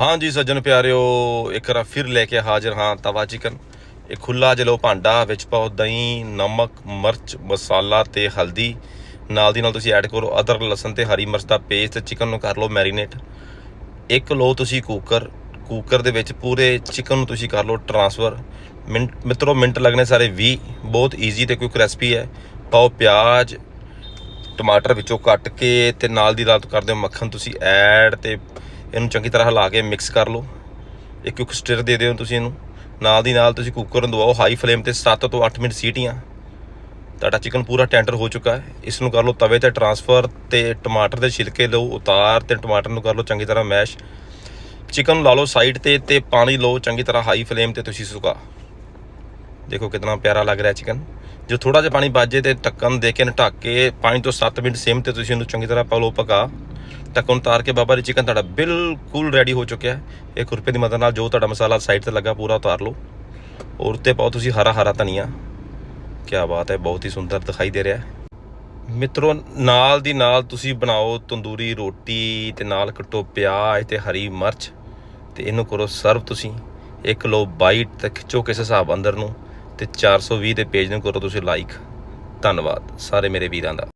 ਹਾਂਜੀ ਸੱਜਣ ਪਿਆਰਿਓ, ਇੱਕ ਵਾਰ ਫਿਰ ਲੈ ਕੇ ਹਾਜ਼ਰ ਹਾਂ ਤਵਾ ਚਿਕਨ। ਇਹ ਖੁੱਲਾ ਜਲੋ ਭਾਂਡਾ, ਵਿੱਚ ਪਾਓ ਦਹੀਂ, ਨਮਕ, ਮਿਰਚ, ਮਸਾਲਾ ਤੇ ਹਲਦੀ। ਨਾਲ ਦੀ ਨਾਲ ਤੁਸੀਂ ਐਡ ਕਰੋ ਅਦਰ ਲਸਣ ਤੇ ਹਰੀ ਮਿਰਚ ਦਾ ਪੇਸਟ ਚਿਕਨ ਨੂੰ ਕਰ ਲਓ ਮੈਰੀਨੇਟ ਇੱਕ ਲਓ ਤੁਸੀਂ ਕੁੱਕਰ ਕੁੱਕਰ ਦੇ ਵਿੱਚ ਪੂਰੇ ਚਿਕਨ ਨੂੰ ਤੁਸੀਂ ਕਰ ਲਓ ਟਰਾਂਸਫਰ ਮਿੰਟ, ਮਿੱਤਰੋ ਮਿੰਟ ਲੱਗਣੇ ਸਾਰੇ 20 ਬਹੁਤ ਈਜ਼ੀ ਤੇ ਕੁਇਕ ਰੈਸਪੀ ਹੈ। ਪਾਓ ਪਿਆਜ਼, ਟਮਾਟਰ ਵਿੱਚੋਂ ਕੱਟ ਕੇ ਤੇ ਨਾਲ ਦੀ ਨਾਲ ਕਰ ਦਿਓ ਮੱਖਣ ਤੁਸੀਂ ਐਡ ਤੇ ਇਹਨੂੰ ਚੰਗੀ ਤਰ੍ਹਾਂ ਹਿਲਾ ਕੇ ਮਿਕਸ ਕਰ ਲਓ। ਇੱਕ ਇੱਕ ਸਟਿਰ ਦੇ ਦਿਓ ਤੁਸੀਂ ਇਹਨੂੰ। ਨਾਲ ਦੀ ਨਾਲ ਤੁਸੀਂ ਕੁੱਕਰ ਨੂੰ ਦਵਾਓ ਹਾਈ ਫਲੇਮ ਤੇ 7 ਤੋਂ 8 ਮਿੰਟ ਸੀਟੀਆਂ। ਤੁਹਾਡਾ ਚਿਕਨ ਪੂਰਾ ਟੈਂਡਰ ਹੋ ਚੁੱਕਾ ਹੈ। ਇਸ ਨੂੰ ਕਰ ਲਓ ਤਵੇ ਤੇ ਟਰਾਂਸਫਰ ਤੇ ਟਮਾਟਰ ਦੇ ਛਿਲਕੇ ਲਓ, ਉਤਾਰ ਤੇ ਟਮਾਟਰ ਨੂੰ ਕਰ ਲਓ ਚੰਗੀ ਤਰ੍ਹਾਂ ਮੈਸ਼ ਚਿਕਨ ਲਾ ਲਓ ਸਾਈਡ ਤੇ ਤੇ ਪਾਣੀ ਲਓ, ਚੰਗੀ ਤਰ੍ਹਾਂ ਹਾਈ ਫਲੇਮ ਤੇ ਤੁਸੀਂ ਸੁਕਾ। ਦੇਖੋ ਕਿੰਨਾ ਪਿਆਰਾ ਲੱਗ ਰਿਹਾ ਚਿਕਨ ਜੋ ਥੋੜਾ ਜਿਹਾ ਪਾਣੀ ਬਾਜੇ ਤੇ ਢੱਕਣ ਦੇ ਕੇ ਢੱਕ ਕੇ 5 ਤੋਂ 7 ਮਿੰਟ ਸਿਮ ਤੇ ਤੁਸੀਂ ਇਹਨੂੰ ਚੰਗੀ ਤਰ੍ਹਾਂ ਪਾਲੋ ਪਕਾ। ਢੱਕਣ ਉਤਾਰ ਕੇ ਬਾਬਾ ਜੀ ਚਿਕਨ ਤੁਹਾਡਾ ਬਿਲਕੁਲ ਰੈਡੀ ਹੋ ਚੁੱਕਿਆ ਹੈ। ਇਹ ਖੁਰਪੇ ਦੀ ਮਦਦ ਨਾਲ ਜੋ ਤੁਹਾਡਾ ਮਸਾਲਾ ਸਾਈਡ ਤੇ ਲੱਗਾ ਪੂਰਾ ਉਤਾਰ ਲਓ। ਔਰ ਉੱਤੇ ਪਾਓ ਤੁਸੀਂ ਹਰਾ ਹਰਾ ਧਨੀਆ। ਕੀ ਬਾਤ ਹੈ, ਬਹੁਤ ਹੀ ਸੁੰਦਰ ਦਿਖਾਈ ਦੇ ਰਿਹਾ ਹੈ। ਮਿੱਤਰੋ, ਨਾਲ ਦੀ ਨਾਲ ਤੁਸੀਂ ਬਣਾਓ ਤੰਦੂਰੀ ਰੋਟੀ ਤੇ ਨਾਲ ਕੱਟੋ ਪਿਆਜ਼ ਤੇ ਹਰੀ ਮਿਰਚ ਤੇ ਇਹਨੂੰ ਕਰੋ ਸਰਵ ਤੁਸੀਂ। ਇੱਕ ਲੋ ਬਾਈਟ ਤੇ ਖਿੱਚੋ ਕਿਸੇ ਹਿਸਾਬ ਅੰਦਰ ਨੂੰ। ਤੇ 420 ਦੇ ਪੇਜ ਨੂੰ ਕਰੋ ਤੁਸੀਂ ਲਾਈਕ ਧੰਨਵਾਦ ਸਾਰੇ ਮੇਰੇ ਵੀਰਾਂ ਦਾ।